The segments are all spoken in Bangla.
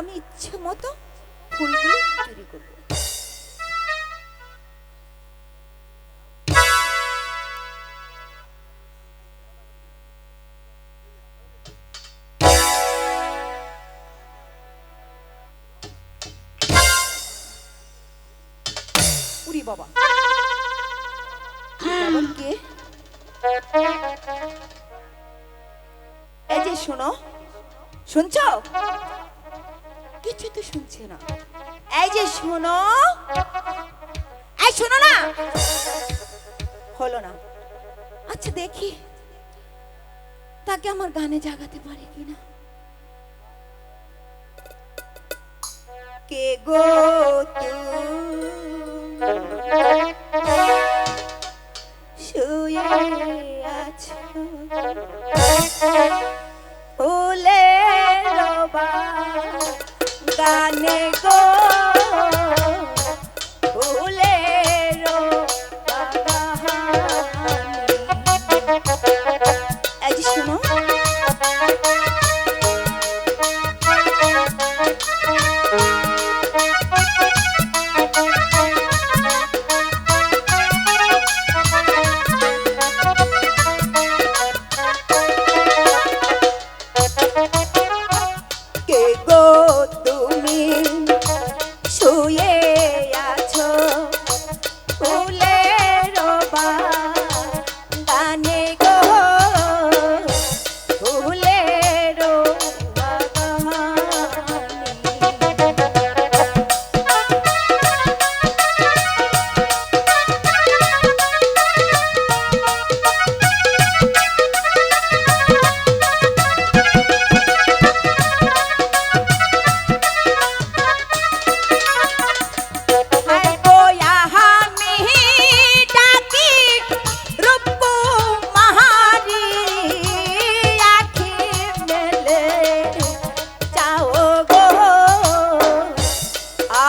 আমি ইচ্ছে মতো ফুলগুলো চুরি করব। বাবা। শোনো শুনছ? কিছু তো শুনছে না। এই যে শোনো। এই শোনো না। হলো না। আচ্ছা দেখি। তাকে আমার গানে জাগাতে পারে কিনা কে গো শুয়ে আছো। গানে গো।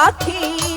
সাথী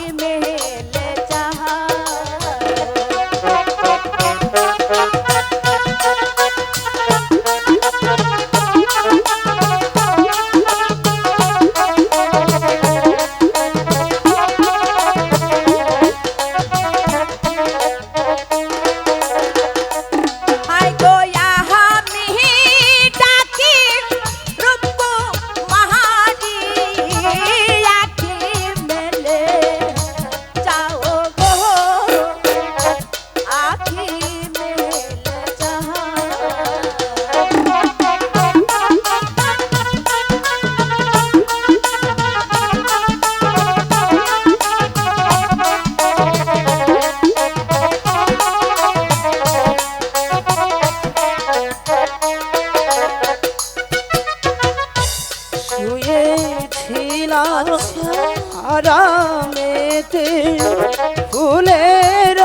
ফুলের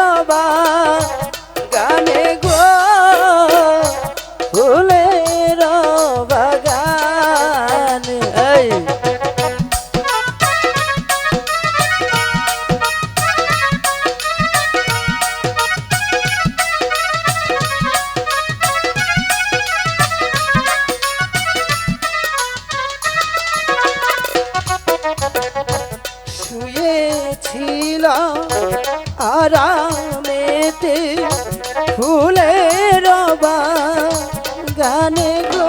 গানে গো ফুলের বাগান এই। শুয়েছিলাম আরামেতে ফুলের গানে গো।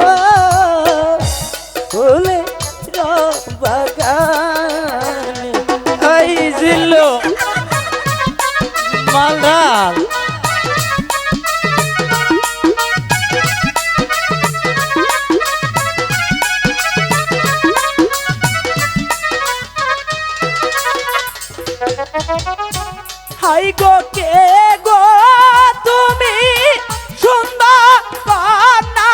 ফুলের বাগান এই জিল্লো মালদার। হাই গো কে গো? তুমি সুন্দর কন্যা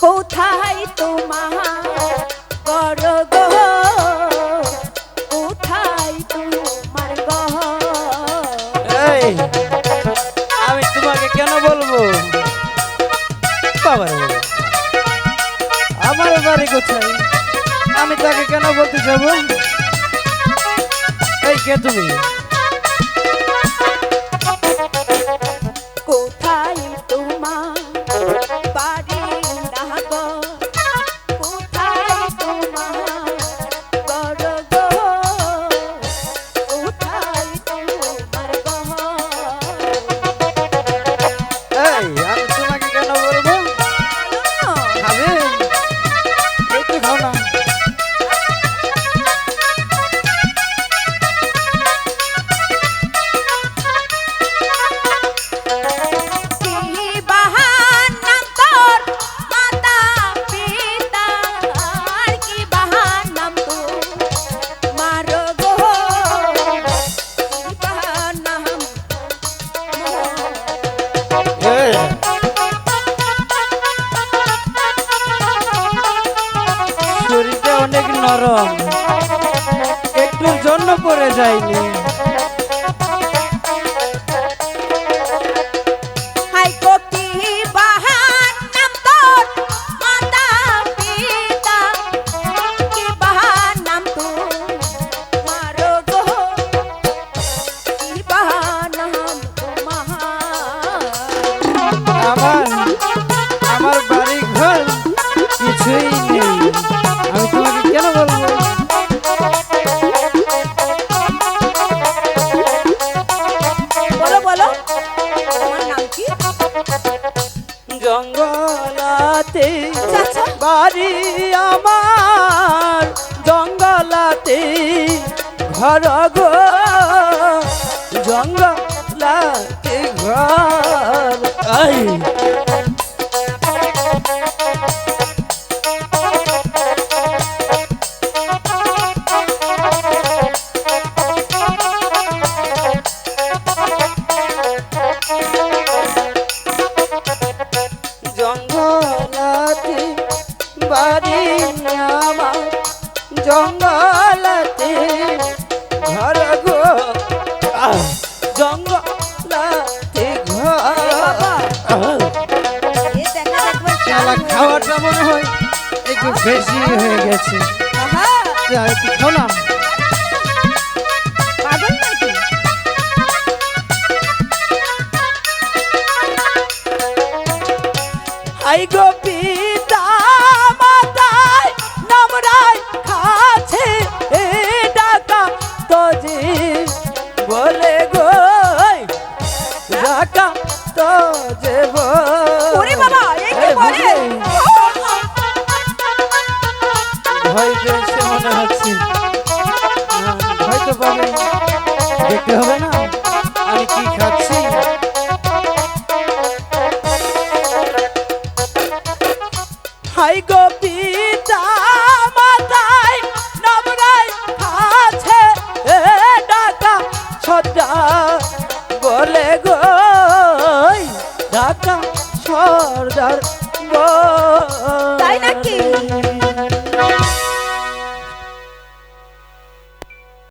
কোথায় তোমার গো কোথায় তোমার আমি তোমাকে কেন বলব? বাবার। আমার বাড়ি কোথায়? আমি তাকে কেন বলতে যাব? এই কে তুমি? জন্য জঙ্গলাতে ঘর গো জঙ্গলাতে ঘর। আই। শালা খাওয়াটা মনে হয় একটু বেশি হয়ে গেছে। একটু খাও না পাগল নাকি? আই গো পিতা মাতায় নামরাই খাছে এ ডাকা তো যে বলে গো ডাকা তো যে ওরে বাবা বলে ভয় পেয়েছে মনে হচ্ছে। ভয় তো দেখতে হবে না। আমি কি খাচ্ছি?